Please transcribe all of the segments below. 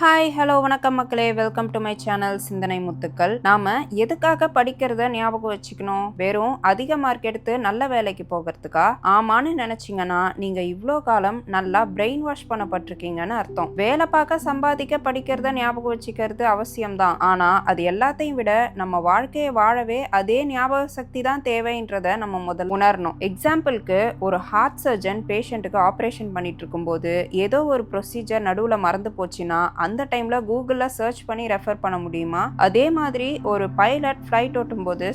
Hi hello வணக்கம் மக்களே. Welcome to my channel சிந்தனை முத்துக்கள். நாம எதுக்காக படிக்கிறத ஞாபகம் வச்சுக்கணும்? வெறும் அதிக மார்க் எடுத்து நல்ல வேலைக்கு போகிறதுக்கா? ஆமான்னு நினைச்சிங்கன்னா நீங்க இவ்வளோ காலம் நல்லா பிரெயின் வாஷ் பண்ணப்பட்டிருக்கீங்கன்னு அர்த்தம். வேலை பார்க்க சம்பாதிக்க படிக்கிறத ஞாபகம் வச்சுக்கிறது அவசியம்தான். ஆனா அது எல்லாத்தையும் விட நம்ம வாழ்க்கையை வாழவே அதே ஞாபக சக்தி தான் தேவைன்றத நம்ம முதல் உணரணும். எக்ஸாம்பிளுக்கு ஒரு ஹார்ட் சர்ஜன் பேஷண்ட்டுக்கு ஆப்ரேஷன் பண்ணிட்டு இருக்கும்போது ஏதோ ஒரு ப்ரொசீஜர் நடுவில் மறந்து போச்சுன்னா அந்த டைம்ல கூகுளில் சர்ச் பண்ணி ரெஃபர் பண்ண முடியுமா? அதே மாதிரி ஒரு பைலட் ஃப்ளைட் ஓட்டும் போது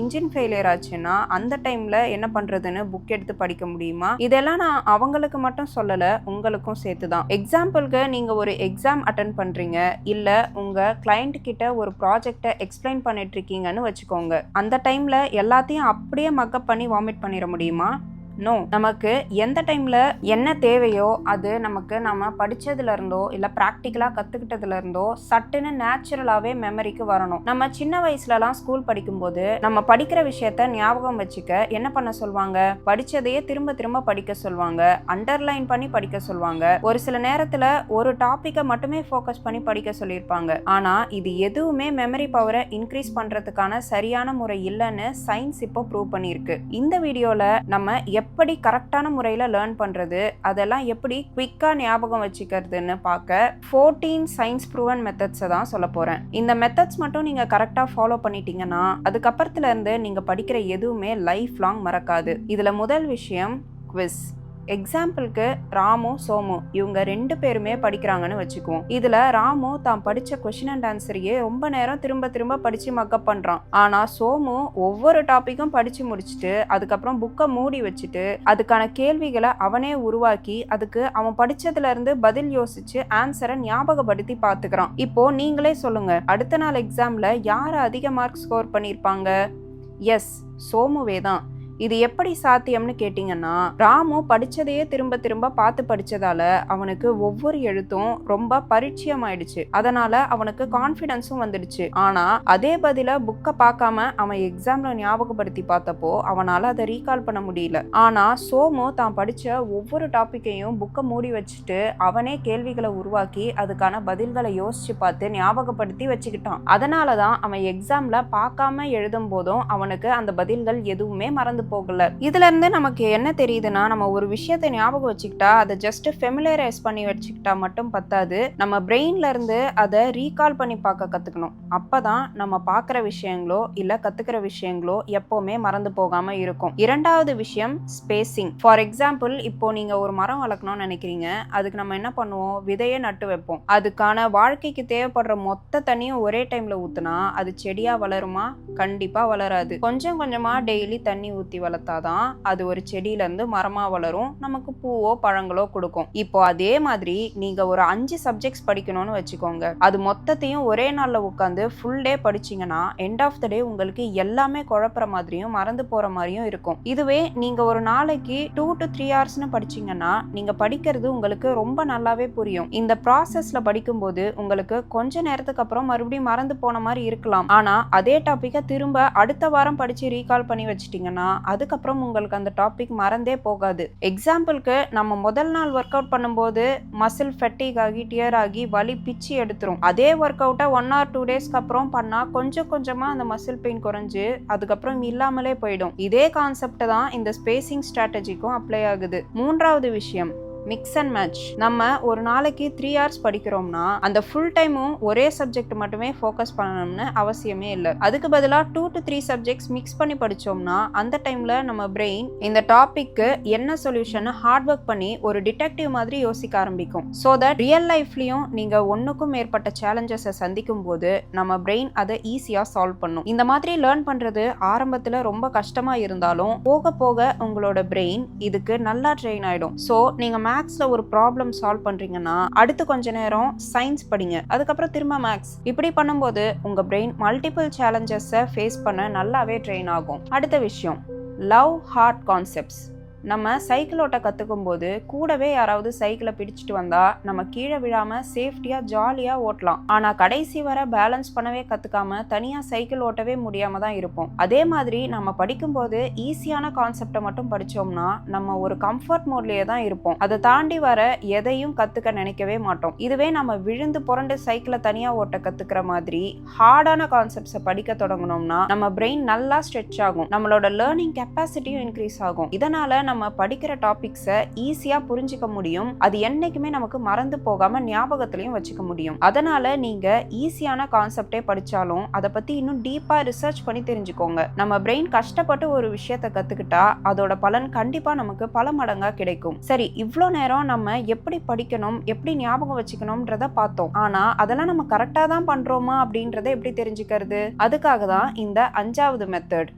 இன்ஜின் ஃபெயிலியர் ஆச்சுன்னா அந்த டைம்ல என்ன பண்றதுன்னு புக் எடுத்து படிக்க முடியுமா? இதெல்லாம் நான் அவங்களுக்கு மட்டும் சொல்லல உங்களுக்கும் சேர்த்து தான் எக்ஸாம்பிளுக்கு நீங்க ஒரு எக்ஸாம் அட்டன் பண்றீங்க இல்ல உங்க கிளைண்ட் கிட்ட ஒரு ப்ராஜெக்டை எக்ஸ்பிளைன் பண்ணிட்டு இருக்கீங்கன்னு வச்சுக்கோங்க. அந்த டைம்ல எல்லாத்தையும் அப்படியே மக்கப் பண்ணி வாமிட் பண்ணிட முடியுமா? நோ நமக்கு எந்த டைமில் என்ன தேவையோ அது நமக்கு நம்ம படித்ததுலேருந்தோ இல்லை ப்ராக்டிக்கலாக கற்றுக்கிட்டதுலேருந்தோ இருந்தோ சட்டுன்னு நேச்சுரலாகவே மெமரிக்கு வரணும். நம்ம சின்ன வயசுலலாம் ஸ்கூல் படிக்கும்போது நம்ம படிக்கிற விஷயத்த ஞாபகம் வச்சுக்க என்ன பண்ண சொல்லுவாங்க படித்ததையே திரும்ப திரும்ப படிக்க சொல்லுவாங்க அண்டர்லைன் பண்ணி படிக்க சொல்லுவாங்க ஒரு சில நேரத்தில் ஒரு டாப்பிக்கை மட்டுமே ஃபோக்கஸ் பண்ணி படிக்க சொல்லியிருப்பாங்க ஆனால் இது எதுவுமே மெமரி பவரை இன்க்ரீஸ் பண்ணுறதுக்கான சரியான முறை இல்லைன்னு சயின்ஸ் இப்போ ப்ரூவ் பண்ணியிருக்கு. இந்த வீடியோவில் நம்ம எப் எப்படி கரெக்டான முறையில் லேர்ன் பண்ணுறது அதெல்லாம் எப்படி குவிக்காக ஞாபகம் வச்சுக்கிறதுன்னு பார்க்க ஃபோர்டீன் சயின்ஸ் ப்ரூவன் மெத்தட்ஸை தான் சொல்ல போகிறேன் இந்த மெத்தட்ஸ் மட்டும் நீங்கள் கரெக்டாக ஃபாலோ பண்ணிட்டீங்கன்னா அதுக்கப்புறத்துலேருந்து நீங்கள் படிக்கிற எதுவுமே லைஃப் லாங் மறக்காது. இதில் முதல் விஷயம் குவிஸ் எக்ஸாம்பிளுக்கு ராமு சோமு இவங்க ரெண்டு பேருமே படிக்கிறாங்கன்னு வச்சுக்குவோம். இதுல ராமு தான் படிச்ச கொஷின் அண்ட் ஆன்சரையே ரொம்ப நேரம் திரும்ப திரும்ப படிச்சு மக்கப் பண்றான். ஆனா சோமு ஒவ்வொரு டாபிக்கும் படிச்சு முடிச்சுட்டு அதுக்கப்புறம் புக்கை மூடி வச்சுட்டு அதுக்கான கேள்விகளை அவனே உருவாக்கி அதுக்கு அவன் படிச்சதுல இருந்து பதில் யோசிச்சு ஆன்சரை ஞாபகப்படுத்தி பாத்துக்கிறான். இப்போ நீங்களே சொல்லுங்க அடுத்த நாள் எக்ஸாம்ல யார் அதிக மார்க் ஸ்கோர் பண்ணியிருப்பாங்க எஸ் சோமுவே தான் இது எப்படி சாத்தியம்னு கேட்டிங்கன்னா ராமு படிச்சதையே திரும்ப திரும்ப பார்த்து படிச்சதால அவனுக்கு ஒவ்வொரு எழுத்தும் ரொம்ப பரிச்சயம் ஆயிடுச்சு அதனால அவனுக்கு கான்ஃபிடன்ஸும் வந்துடுச்சு. ஆனா அதே பதில புக்கை பார்க்காம அவன் எக்ஸாம்ல ஞாபகப்படுத்தி பார்த்தப்போ அவனால அதை ரீகால் பண்ண முடியல. ஆனா சோமு தான் படிச்ச ஒவ்வொரு டாபிக்கையும் புக்கை மூடி வச்சுட்டு அவனே கேள்விகளை உருவாக்கி அதுக்கான பதில்களை யோசிச்சு பார்த்து ஞாபகப்படுத்தி வச்சுக்கிட்டான். அதனால தான் அவன் எக்ஸாம்ல பார்க்காம எழுதும் போதும் அவனுக்கு அந்த பதில்கள் எதுவுமே மறந்து போகல. இதுல இருந்து நமக்கு என்ன தெரியுதுன்னா நம்ம ஒரு விஷயத்தை ஞாபகம் வச்சுக்கிட்டா அதை ஜஸ்ட் ஃபெமிலரைஸ் பண்ணி வச்சுக்கிட்டா மட்டும் பத்தாது. நம்ம பிரெயின்ல இருந்து அதை ரீகால் பண்ணி பார்க்க கத்துக்கணும். அப்பதான் நம்ம பார்க்குற விஷயங்களோ இல்ல கத்துக்கிற விஷயங்களோ எப்பவுமே மறந்து போகாம இருக்கும். இரண்டாவது விஷயம் ஸ்பேசிங் ஃபார் எக்ஸாம்பிள் இப்போ நீங்க ஒரு மரம் வளர்க்கணும்னு நினைக்கிறீங்க. அதுக்கு நம்ம என்ன பண்ணுவோம்? விதையை நட்டு வைப்போம். அதுக்கான வாழ்க்கைக்கு தேவைப்படுற மொத்த தண்ணியும் ஒரே டைம்ல ஊத்துனா அது செடியா வளருமா? கண்டிப்பா வளராது. கொஞ்சம் கொஞ்சமா டெய்லி தண்ணி வளர்த்தா வளர்த்தாதான் அது ஒரு செடியிலேருந்து மரமாக வளரும். நமக்கு பூவோ பழங்களோ கொடுக்கும். இப்போ அதே மாதிரி நீங்கள் ஒரு அஞ்சு சப்ஜெக்ட்ஸ் படிக்கணும்னு வச்சுக்கோங்க. அது மொத்தத்தையும் ஒரே நாளில் உட்காந்து ஃபுல் டே படிச்சீங்கன்னா எண்ட் ஆஃப் த டே உங்களுக்கு எல்லாமே குழப்புற மாதிரியும் மறந்து போகிற மாதிரியும் இருக்கும். இதுவே நீங்கள் ஒரு நாளைக்கு டூ டு த்ரீ ஹவர்ஸ்னு படிச்சிங்கன்னா நீங்கள் படிக்கிறது உங்களுக்கு ரொம்ப நல்லாவே புரியும். இந்த ப்ராசஸில் படிக்கும்போது உங்களுக்கு கொஞ்ச நேரத்துக்கு அப்புறம் மறுபடியும் மறந்து போன மாதிரி இருக்கலாம். ஆனால் அதே டாப்பிக்கை திரும்ப அடுத்த வாரம் படித்து ரீகால் பண்ணி வச்சிட்டிங்கன்னா அதுக்கப்புறம் உங்களுக்கு அந்த டாபிக் மறந்தே போகாது. எக்ஸாம்பிளுக்கு நம்ம முதல் நாள் ஒர்க் அவுட் பண்ணும்போது மசில் ஃபெட்டிக் ஆகி டியர் ஆகி வலி பிச்சு எடுத்துரும். அதே ஒர்க் அவுட்டை ஒன் ஆர் டூ டேஸ்க்கு அப்புறம் பண்ணா கொஞ்சம் கொஞ்சமா அந்த மசில் பெயின் குறைஞ்சு அதுக்கப்புறம் இல்லாமலே போயிடும். இதே கான்செப்ட் தான் இந்த ஸ்பேசிங் ஸ்ட்ராட்டஜிக்கும் அப்ளை ஆகுது. மூன்றாவது விஷயம் மிக்ஸ் அண்ட் மேட்ச் நம்ம ஒரு நாளைக்கு த்ரீ ஹவர்ஸ் படிக்கிறோம்னா அந்த ஃபுல் டைமும் ஒரே சப்ஜெக்ட் மட்டுமே ஃபோக்கஸ் பண்ணணும்னு அவசியமே இல்லை. அதுக்கு பதிலாக two to three subjects mix பண்ணி படித்தோம்னா அந்த டைமில் நம்ம பிரெயின் இந்த டாப்பிக்கு என்ன சொல்யூஷன் ஹார்ட் ஒர்க் பண்ணி ஒரு டிடெக்டிவ் மாதிரி யோசிக்க ஆரம்பிக்கும். ஸோ தட் ரியல் லைஃப்லையும் நீங்கள் ஒன்றுக்கும் மேற்பட்ட சேலஞ்சஸை சந்திக்கும் போது நம்ம பிரெயின் அதை ஈஸியாக சால்வ் பண்ணும். இந்த மாதிரி லேர்ன் பண்ணுறது ஆரம்பத்தில் ரொம்ப கஷ்டமாக இருந்தாலும் போக போக உங்களோட பிரெயின் இதுக்கு நல்லா ட்ரெயின் ஆகிடும் ஸோ நீங்கள் மேக்ஸில் ஒரு ப்ராப்ளம் சால்வ் பண்ணுறீங்கன்னா அடுத்து கொஞ்ச நேரம் சயின்ஸ் படிங்க. அதுக்கப்புறம் திரும்ப மேக்ஸ் இப்படி பண்ணும்போது உங்கள் பிரெயின் மல்டிபிள் சேலஞ்சஸை ஃபேஸ் பண்ண நல்லாவே ட்ரெயின் ஆகும். அடுத்த விஷயம் லவ் ஹார்ட் கான்செப்ட்ஸ் நம்ம சைக்கிள் ஓட்ட கற்றுக்கும் போது கூடவே யாராவது சைக்கிளை பிடிச்சிட்டு வந்தால் நம்ம கீழே விழாமல் சேஃப்டியாக ஜாலியாக ஓட்டலாம். ஆனால் கடைசி வர பேலன்ஸ் பண்ணவே கற்றுக்காம தனியாக சைக்கிள் ஓட்டவே முடியாமல் தான் இருப்போம். அதே மாதிரி நம்ம படிக்கும்போது ஈஸியான கான்செப்டை மட்டும் படித்தோம்னா நம்ம ஒரு கம்ஃபர்ட் மோட்லேயே தான் இருப்போம். அதை தாண்டி வர எதையும் கற்றுக்க நினைக்கவே மாட்டோம். இதுவே நம்ம விழுந்து புரண்டு சைக்கிளை தனியாக ஓட்ட கற்றுக்கிற மாதிரி ஹார்டான கான்செப்ட்ஸை படிக்க தொடங்கினோம்னா நம்ம பிரெயின் நல்லா ஸ்ட்ரெச் ஆகும். நம்மளோட லேர்னிங் கெப்பாசிட்டியும் இன்க்ரீஸ் ஆகும். இதனால் நம்ம நம்ம படிக்கிற டாபிக்ஸை ஈஸியாக புரிஞ்சுக்க முடியும். அது என்னைக்குமே நமக்கு மறந்து போகாமல் ஞாபகத்துலையும் வச்சுக்க முடியும். அதனால் நீங்கள் ஈஸியான கான்செப்டே படித்தாலும் அதை பற்றி இன்னும் டீப்பாக ரிசர்ச் பண்ணி தெரிஞ்சுக்கோங்க. நம்ம பிரெயின் கஷ்டப்பட்டு ஒரு விஷயத்தை கற்றுக்கிட்டா அதோட பலன் கண்டிப்பாக நமக்கு பல மடங்காக கிடைக்கும். சரி இவ்வளோ நேரம் நம்ம எப்படி படிக்கணும் எப்படி ஞாபகம் வச்சுக்கணும்ன்றத பார்த்தோம். ஆனால் அதெல்லாம் நம்ம கரெக்டாக தான் பண்ணுறோமா அப்படின்றத எப்படி தெரிஞ்சுக்கிறது? அதுக்காக தான் இந்த அஞ்சாவது மெத்தட்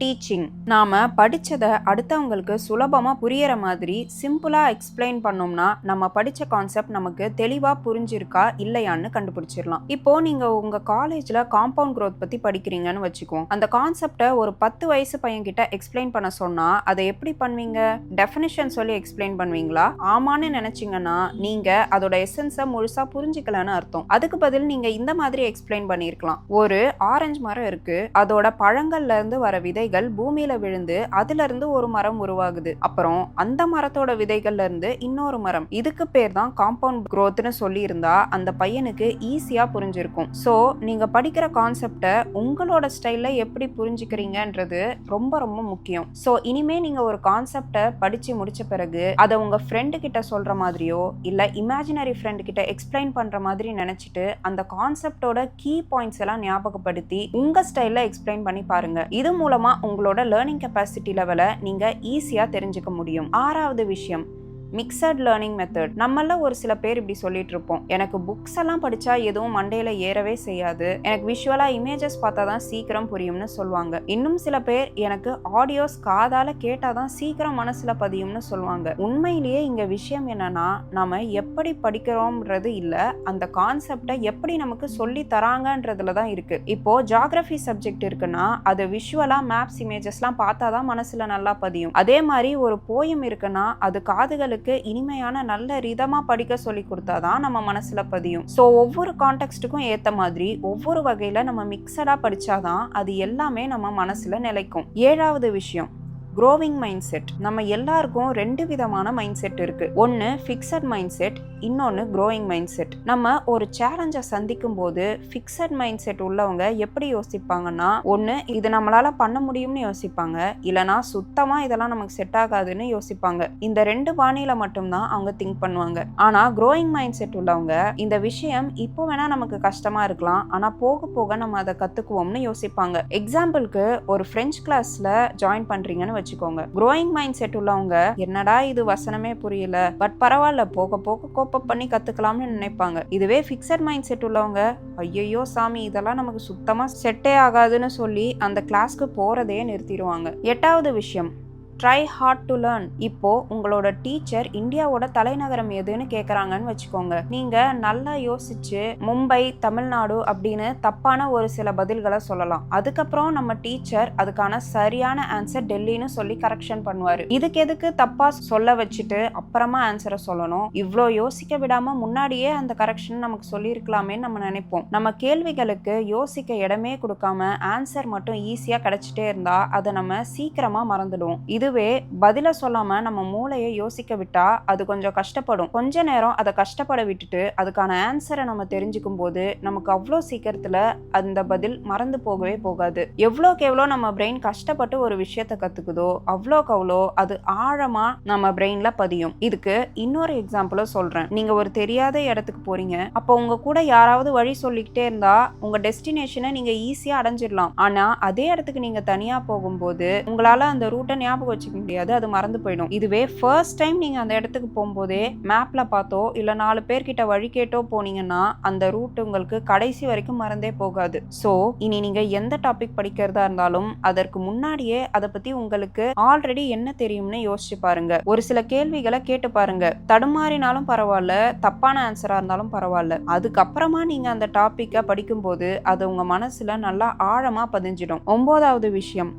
டீச்சிங் நாம் படித்ததை அடுத்தவங்களுக்கு சுலபமாக புரியற மாதிரி சிம்பிளாக எக்ஸ்பிளைன் பண்ணோம்னா நம்ம படித்த கான்செப்ட் நமக்கு தெளிவாக புரிஞ்சிருக்கா இல்லையான்னு கண்டுபிடிச்சிடலாம். இப்போ நீங்கள் உங்கள் காலேஜில் காம்பவுண்ட் க்ரோத் பற்றி படிக்கிறீங்கன்னு வச்சுக்கோம் அந்த கான்செப்டை ஒரு பத்து வயசு பையன்கிட்ட எக்ஸ்பிளைன் பண்ண சொன்னால் அதை எப்படி பண்ணுவீங்க? டெஃபினிஷன் சொல்லி எக்ஸ்பிளைன் பண்ணுவீங்களா? ஆமான்னு நினச்சிங்கன்னா நீங்கள் அதோட எசன்ஸை முழுசாக புரிஞ்சுக்கலன்னு அர்த்தம். அதுக்கு பதில் நீங்கள் இந்த மாதிரி எக்ஸ்பிளைன் பண்ணியிருக்கலாம். ஒரு ஆரஞ்சு மரம் இருக்குது அதோட பழங்கள்லேருந்து வர விதை விதைகள் பூமியில விழுந்து அதுல இருந்து ஒரு மரம் உருவாகுது. அப்புறம் அந்த மரத்தோட விதைகள்ல இருந்து இன்னொரு மரம். இதுக்கு பேர் தான் காம்பவுண்ட் குரோத்னு சொல்லி இருந்தா அந்த பையனுக்கு ஈஸியா புரிஞ்சிருக்கும். சோ நீங்க படிக்கிற கான்செப்டை உங்களோட ஸ்டைல்ல எப்படி புரிஞ்சுக்கிறீங்கன்றது ரொம்ப ரொம்ப முக்கியம். சோ இனிமே நீங்க ஒரு கான்செப்டை படிச்சு முடிச்ச பிறகு அதை உங்க ஃப்ரெண்டு கிட்ட சொல்ற மாதிரியோ இல்ல இமேஜினரி ஃப்ரெண்டு கிட்ட எக்ஸ்பிளைன் பண்ற மாதிரி நினைச்சிட்டு அந்த கான்செப்டோட கீ பாயிண்ட்ஸ் எல்லாம் ஞாபகப்படுத்தி உங்க ஸ்டைல்ல எக்ஸ்பிளைன் பண்ணி பாருங்க. இது மூலமா உங்களோட லேர்னிங் கெப்பாசிட்டி லெவலை நீங்க ஈஸியா தெரிஞ்சுக்க முடியும். ஆறாவது விஷயம் மிக்சட் லேர்னிங் மெத்தட் நம்மள ஒரு சில பேர் இப்படி சொல்லிட்டு இருப்போம் எனக்கு புக்ஸ் எல்லாம் படிச்சா எதுவும் மண்டையில ஏறவே செய்யாது. எனக்கு விஷுவலா இமேஜஸ் பார்த்தா தான் சீக்கிரம் புரியும்னு சொல்லுவாங்க. இன்னும் சில பேர் எனக்கு ஆடியோஸ் காதால கேட்டாதான் சீக்கிரம் மனசுல பதியும்னு சொல்லுவாங்க. உண்மையிலேயே இங்க விஷயம் என்னன்னா நாம எப்படி படிக்கிறோம்ன்றது இல்ல அந்த கான்செப்டை எப்படி நமக்கு சொல்லி தராங்கன்றதுல தான் இருக்கு. இப்போ ஜாகிரபி சப்ஜெக்ட் இருக்குன்னா அது விஷுவலா மேப்ஸ் இமேஜஸ்லாம் பார்த்தா தான் மனசுல நல்லா பதியும். அதே மாதிரி ஒரு போயம் இருக்குன்னா அது காதுகளுக்கு இனிமையான நல்ல ரிதமா படிக்க சொல்லி கொடுத்தாதான் நம்ம மனசுல பதியும். ஸோ ஒவ்வொரு கான்டெக்ட்டுக்கும் ஏத்த மாதிரி ஒவ்வொரு வகையில நம்ம மிக்சடா படிச்சாதான் அது எல்லாமே நம்ம மனசுல நிலைக்கும். ஏழாவது விஷயம். க்ரோவிங் மைண்ட் செட் நம்ம எல்லாருக்கும் ரெண்டு விதமான மைண்ட் செட் இருக்கு. ஒன்று ஃபிக்ஸட் மைண்ட் செட் இன்னொன்று க்ரோயிங் மைண்ட் செட் நம்ம ஒரு சேலஞ்சை சந்திக்கும் போது ஃபிக்ஸட் மைண்ட் செட் உள்ளவங்க எப்படி யோசிப்பாங்கன்னா ஒன்று இது நம்மளால பண்ண முடியும்னு யோசிப்பாங்க. இல்லைனா சுத்தமா இதெல்லாம் நமக்கு செட் ஆகாதுன்னு யோசிப்பாங்க. இந்த ரெண்டு பாணியில மட்டும்தான் அவங்க திங்க் பண்ணுவாங்க. ஆனா க்ரோயிங் மைண்ட் செட் உள்ளவங்க இந்த விஷயம் இப்போ வேணா நமக்கு கஷ்டமா இருக்கலாம். ஆனா போக போக நம்ம அதை கத்துக்குவோம்னு யோசிப்பாங்க. எக்ஸாம்பிளுக்கு ஒரு ஃப்ரெஞ்ச் கிளாஸ்ல ஜாயின் பண்றீங்கன்னு வச்சுக்கோங்க. க்ரோயிங் மைண்ட் செட் உள்ளவங்க என்னடா இது வசனமே புரியல பட் பரவாயில்ல போக போக கோப்பப் பண்ணி கத்துக்கலாம்னு நினைப்பாங்க. இதுவே ஃபிக்ஸட் மைண்ட் செட் உள்ளவங்க ஐயையோ சாமி இதெல்லாம் நமக்கு சுத்தமா செட்டே ஆகாதுன்னு சொல்லி அந்த கிளாஸ்க்கு போறதே நிறுத்திடுவாங்க. எட்டாவது விஷயம் ட்ரை ஹார்ட் டு லேர்ன் இப்போ உங்களோட டீச்சர் இந்தியாவோட தலைநகரம் எதுன்னு கேட்குறாங்கன்னு வச்சுக்கோங்க. நீங்க நல்லா யோசிச்சு மும்பை தமிழ்நாடு அப்படின்னு தப்பான ஒரு சில பதில்களை சொல்லலாம். அதுக்கப்புறம் நம்ம டீச்சர் அதுக்கான சரியான ஆன்சர் டெல்லின்னு சொல்லி கரெக்ஷன் பண்ணுவாரு. இதுக்கு எதுக்கு தப்பா சொல்ல வச்சுட்டு அப்புறமா ஆன்சரை சொல்லணும்? இவ்வளோ யோசிக்க விடாம முன்னாடியே அந்த கரெக்ஷன் நமக்கு சொல்லியிருக்கலாமேன்னு நம்ம நினைப்போம். நம்ம கேள்விகளுக்கு யோசிக்க இடமே கொடுக்காம ஆன்சர் மட்டும் ஈஸியா கிடைச்சிட்டே இருந்தா அதை நம்ம சீக்கிரமா மறந்துடுவோம். இதுவே பதில சொல்லாம நம்ம மூளையை யோசிக்க விட்டா அது கொஞ்சம் கஷ்டப்படும். கொஞ்ச நேரம் அதை கஷ்டப்பட விட்டுட்டு அதுக்கான ஆன்சரை நம்ம தெரிஞ்சுக்கும் போது நமக்கு அவ்வளோ சீக்கிரத்துல அந்த பதில் மறந்து போகவே போகாது. எவ்வளோக்கு எவ்வளோ நம்ம பிரெயின் கஷ்டப்பட்டு ஒரு விஷயத்த கத்துக்குதோ அவ்வளோக்கு அவ்வளோ அது ஆழமா நம்ம பிரெயின்ல பதியும். இதுக்கு இன்னொரு எக்ஸாம்பிளும் சொல்றேன். நீங்க ஒரு தெரியாத இடத்துக்கு போறீங்க. அப்போ உங்க கூட யாராவது வழி சொல்லிக்கிட்டே இருந்தா உங்க டெஸ்டினேஷனை நீங்க ஈஸியா அடைஞ்சிடலாம். ஆனா அதே இடத்துக்கு நீங்க தனியா போகும்போது உங்களால அந்த ரூட்டை ஞாபகம் வச்சுக்க முடியாது அது மறந்து போயிடும். இதுவே ஃபர்ஸ்ட் டைம் நீங்கள் அந்த இடத்துக்கு போகும்போதே மேப்பில் பார்த்தோ இல்லை நாலு பேர்கிட்ட வழி கேட்டோ போனீங்கன்னா அந்த ரூட் உங்களுக்கு கடைசி வரைக்கும் மறந்தே போகாது. ஸோ இனி நீங்கள் எந்த டாபிக் படிக்கிறதா இருந்தாலும் அதற்கு முன்னாடியே அதை பற்றி உங்களுக்கு ஆல்ரெடி என்ன தெரியும்னு யோசிச்சு பாருங்க. ஒரு சில கேள்விகளை கேட்டு பாருங்க. தடுமாறினாலும் பரவாயில்ல தப்பான ஆன்சராக இருந்தாலும் பரவாயில்ல. அதுக்கப்புறமா நீங்கள் அந்த டாப்பிக்கை படிக்கும்போது அது உங்கள் மனசில் நல்லா ஆழமாக பதிஞ்சிடும். ஒம்போதாவது விஷயம்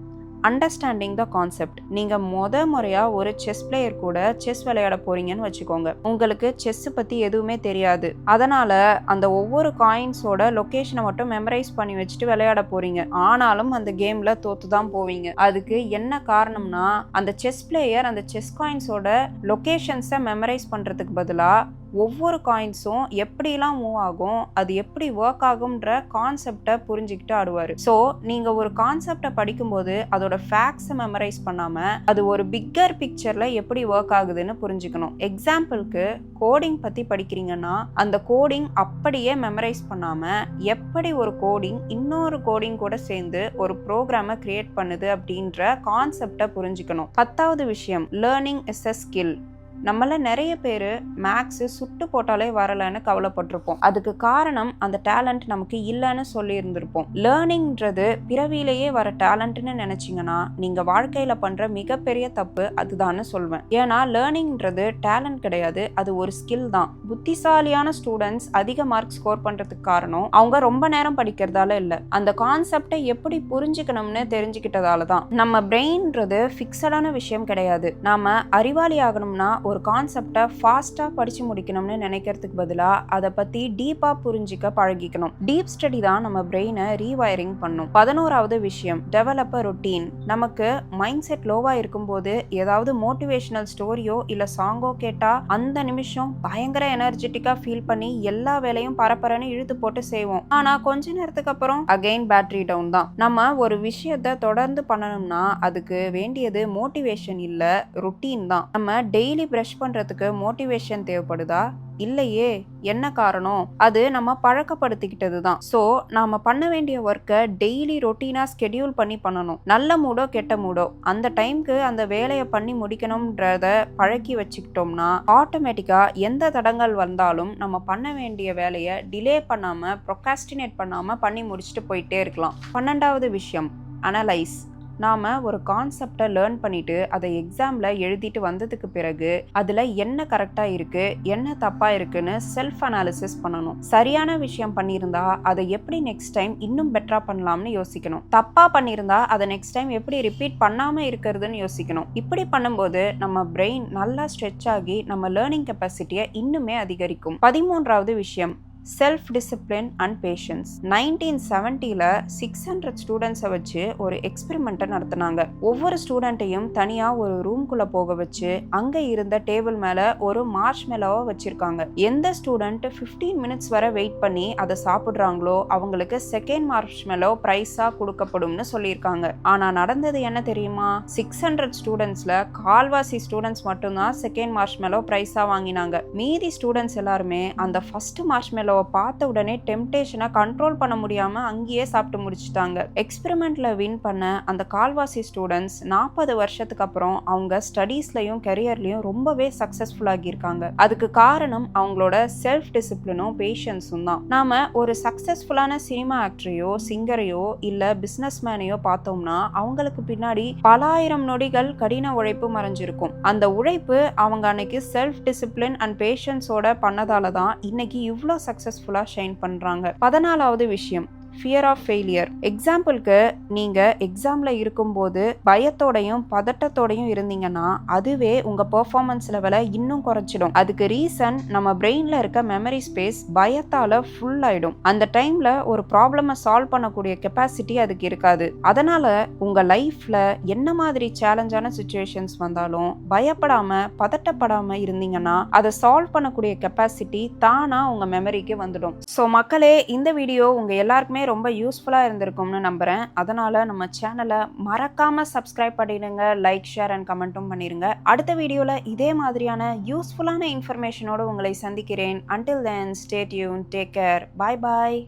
அண்டர்ஸ்டாண்டிங் த கான்செப்ட் நீங்கள் முத முறையாக ஒரு செஸ் பிளேயர் கூட செஸ் விளையாட போறீங்கன்னு வச்சுக்கோங்க. உங்களுக்கு செஸ் பற்றி எதுவுமே தெரியாது. அதனால அந்த ஒவ்வொரு காயின்ஸோட லொக்கேஷனை மட்டும் மெமரைஸ் பண்ணி வச்சுட்டு விளையாட போறீங்க. ஆனாலும் அந்த கேமில் தோத்து தான் போவீங்க. அதுக்கு என்ன காரணம்னா அந்த செஸ் பிளேயர் அந்த செஸ் காயின்ஸோட லொகேஷன்ஸை மெமரைஸ் பண்ணுறதுக்கு பதிலாக ஒவ்வொரு காயின்ஸும் எப்படிலாம் மூவ் ஆகும் அது எப்படி ஒர்க் ஆகும்ன்ற கான்செப்டை புரிஞ்சுக்கிட்டு ஆடுவார். ஸோ நீங்கள் ஒரு கான்செப்டை படிக்கும்போது அதோட ஃபேக்ட்ஸை மெமரைஸ் பண்ணாமல் அது ஒரு பிக்கர் பிக்சரில் எப்படி ஒர்க் ஆகுதுன்னு புரிஞ்சுக்கணும். எக்ஸாம்பிளுக்கு கோடிங் பற்றி படிக்கிறீங்கன்னா அந்த கோடிங் அப்படியே மெமரைஸ் பண்ணாமல் எப்படி ஒரு கோடிங் இன்னொரு கோடிங் கூட சேர்ந்து ஒரு ப்ரோக்ராமை கிரியேட் பண்ணுது அப்படின்ற கான்செப்டை புரிஞ்சுக்கணும். பத்தாவது விஷயம் லேர்னிங் இஸ் அ ஸ்கில் நம்மள நிறைய பேர் மேக்ஸு சுட்டு போட்டாலே வரலைன்னு கவலைப்பட்டிருப்போம். அதுக்கு காரணம் அந்த டேலண்ட் நமக்கு இல்லைன்னு சொல்லியிருந்திருப்போம். லேர்னிங்ன்றது பிறவியிலேயே வர டேலண்ட்னு நினச்சிங்கன்னா நீங்கள் வாழ்க்கையில் பண்ணுற மிகப்பெரிய தப்பு அதுதான்னு சொல்வேன். ஏன்னா லேர்னிங்ன்றது டேலண்ட் கிடையாது அது ஒரு ஸ்கில் தான். புத்திசாலியான ஸ்டூடெண்ட்ஸ் அதிக மார்க் ஸ்கோர் பண்ணுறதுக்கு காரணம் அவங்க ரொம்ப நேரம் படிக்கிறதால இல்லை. அந்த கான்செப்டை எப்படி புரிஞ்சுக்கணும்னு தெரிஞ்சுக்கிட்டதால தான். நம்ம பிரெயின்ன்றது ஃபிக்ஸடான விஷயம் கிடையாது. நாம அறிவாளி ஆகணும்னா ஒரு கான்செப்டை ஃபாஸ்ட்டாக படித்து முடிக்கணும்னு நினைக்கிறதுக்கு பதிலாக அதை பற்றி டீப்பாக புரிஞ்சிக்க பழகிக்கணும். டீப் ஸ்டடி தான் நம்ம பிரெயினை ரீவயரிங் பண்ணும். பதினோராவது விஷயம் டெவலப் அ ரொட்டீன் நமக்கு மைண்ட் செட் லோவாக இருக்கும்போது ஏதாவது மோட்டிவேஷனல் ஸ்டோரியோ இல்லை சாங்கோ கேட்டால் அந்த நிமிஷம் பயங்கர எனர்ஜெட்டிக்காக ஃபீல் பண்ணி எல்லா வேலையும் பரபரன்னு இழுத்து போட்டு செய்வோம். ஆனால் கொஞ்ச நேரத்துக்கு அப்புறம் அகைன் பேட்டரி டவுன் தான். நம்ம ஒரு விஷயத்த தொடர்ந்து பண்ணணும்னா அதுக்கு வேண்டியது மோட்டிவேஷன் இல்லை ரொட்டீன் தான். நம்ம டெய்லி ப்ரஷ் பண்ணுறதுக்கு மோட்டிவேஷன் தேவைப்படுதா? இல்லையே. என்ன காரணம்? அது நம்ம பழக்கப்படுத்திக்கிட்டது தான் ஸோ நாம் பண்ண வேண்டிய ஒர்க்கை டெய்லி ரொட்டீனாக ஸ்கெடியூல் பண்ணி பண்ணணும். நல்ல மூடோ கெட்ட மூடோ அந்த டைம்க்கு அந்த வேலையை பண்ணி முடிக்கணும்ன்றத பழக்கி வச்சுக்கிட்டோம்னா ஆட்டோமேட்டிக்காக எந்த தடங்கள் வந்தாலும் நம்ம பண்ண வேண்டிய வேலையை டிலே பண்ணாமல் ப்ரொகாஸ்டினேட் பண்ணாமல் பண்ணி முடிச்சுட்டு போயிட்டே இருக்கலாம். பன்னெண்டாவது விஷயம் அனலைஸ் நாம் ஒரு கான்செப்டை லேர்ன் பண்ணிவிட்டு அதை எக்ஸாமில் எழுதிட்டு வந்ததுக்கு பிறகு அதில் என்ன கரெக்டாக இருக்குது என்ன தப்பாக இருக்குன்னு செல்ஃப் அனாலிசிஸ் பண்ணணும். சரியான விஷயம் பண்ணியிருந்தா அதை எப்படி நெக்ஸ்ட் டைம் இன்னும் பெட்டராக பண்ணலாம்னு யோசிக்கணும். தப்பாக பண்ணியிருந்தா அதை நெக்ஸ்ட் டைம் எப்படி ரிப்பீட் பண்ணாமல் இருக்கிறதுன்னு யோசிக்கணும். இப்படி பண்ணும்போது நம்ம பிரெயின் நல்லா ஸ்ட்ரெச் ஆகி நம்ம லேர்னிங் கெப்பாசிட்டியை இன்னுமே அதிகரிக்கும். பதிமூன்றாவது விஷயம் self discipline and patience nineteen செவன்ட்டியில் six hundred ஸ்டூடெண்ட்ஸை வச்சு ஒரு எக்ஸ்பெரிமெண்ட்டை நடத்தினாங்க. ஒவ்வொரு ஸ்டூடெண்ட்டையும் தனியாக ஒரு ரூம்குள்ளே போக வச்சு அங்கே இருந்த டேபிள் மேலே ஒரு மார்ஷ் மெலோவை வச்சுருக்காங்க. எந்த ஸ்டூடெண்ட் ஃபிஃப்டீன் மினிட்ஸ் வரை வெயிட் பண்ணி அதை சாப்பிட்றாங்களோ அவங்களுக்கு செகண்ட் மார்ஷ் மெலோ ப்ரைஸாக கொடுக்கப்படும்னு சொல்லியிருக்காங்க. ஆனால் நடந்தது என்ன தெரியுமா? சிக்ஸ் ஹண்ட்ரட் ஸ்டூடெண்ட்ஸில் கால்வாசி ஸ்டூடெண்ட்ஸ் மட்டும்தான் செகண்ட் மார்ஷ் மெலோ ப்ரைஸாக வாங்கினாங்க. மீதி ஸ்டூடெண்ட்ஸ் எல்லாருமே அந்த ஃபர்ஸ்ட் மார்ஷ் மெலோ பார்த்த உடனே டெம்டேஷனை கண்ட்ரோல் பண்ண முடியாமல் அங்கேயே சாப்பிட்டு முடிச்சிட்டாங்க. எக்ஸ்பெரிமெண்ட்டில் வின் பண்ண அந்த கால்வாசி ஸ்டூடெண்ட்ஸ் நாற்பது வருஷத்துக்கு அப்புறம் அவங்க ஸ்டடீஸ்லையும் கெரியர்லையும் ரொம்பவே சக்சஸ்ஃபுல் ஆகியிருக்காங்க. அதுக்கு காரணம் அவங்களோட செல்ஃப் டிசிப்ளினும் பேஷன்ஸும் தான். நாம் ஒரு சக்ஸஸ்ஃபுல்லான சினிமா ஆக்டரையோ சிங்கரையோ இல்லை பிஸ்னஸ் மேனையோ பார்த்தோம்னா அவங்களுக்கு பின்னாடி பலாயிரம் நொடிகள் கடின உழைப்பு மறைஞ்சிருக்கும். அந்த உழைப்பு அவங்க அன்னைக்கு செல்ஃப் டிசிப்ளின் அண்ட் பேஷன்ஸோட பண்ணதால தான் இன்னைக்கு இவ்வளோ சக்ஸஸ் சக்ஸஸ்ஃபுல்லாக ஷைன் பண்ணுறாங்க பதினாலாவது விஷயம் ஃபியர் ஆஃப் ஃபெயிலியர் எக்ஸாம்பிளுக்கு நீங்கள் எக்ஸாமில் இருக்கும்போது பயத்தோடையும் பதட்டத்தோடையும் இருந்தீங்கன்னா அதுவே உங்கள் பெர்ஃபார்மன்ஸ் லெவலை இன்னும் குறைச்சிடும். அதுக்கு ரீசன் நம்ம பிரெயினில் இருக்க மெமரி ஸ்பேஸ் பயத்தால் ஃபுல் ஆகிடும் அந்த டைமில் ஒரு ப்ராப்ளமை சால்வ் பண்ணக்கூடிய கெப்பாசிட்டி அதுக்கு இருக்காது. அதனால் உங்கள் லைஃப்பில் என்ன மாதிரி சேலஞ்சான சுச்சுவேஷன்ஸ் வந்தாலும் பயப்படாமல் பதட்டப்படாமல் இருந்தீங்கன்னா அதை சால்வ் பண்ணக்கூடிய கெப்பாசிட்டி தானாக உங்கள் மெமரிக்கு வந்துடும். ஸோ மக்களே இந்த வீடியோ உங்கள் எல்லாருக்குமே ரொம்ப யூஸ்ஃபுல்லாக இருந்திருக்கும்னு நம்புகிறேன் அதனால் நம்ம சேனலை மறக்காமல் சப்ஸ்கிரைப் பண்ணிடுங்க லைக் ஷேர் அண்ட் கமெண்ட்டும் பண்ணிடுங்க அடுத்த வீடியோவில் இதே மாதிரியான யூஸ்ஃபுல்லான இன்ஃபர்மேஷனோடு உங்களை சந்திக்கிறேன். Until then stay tuned take care bye bye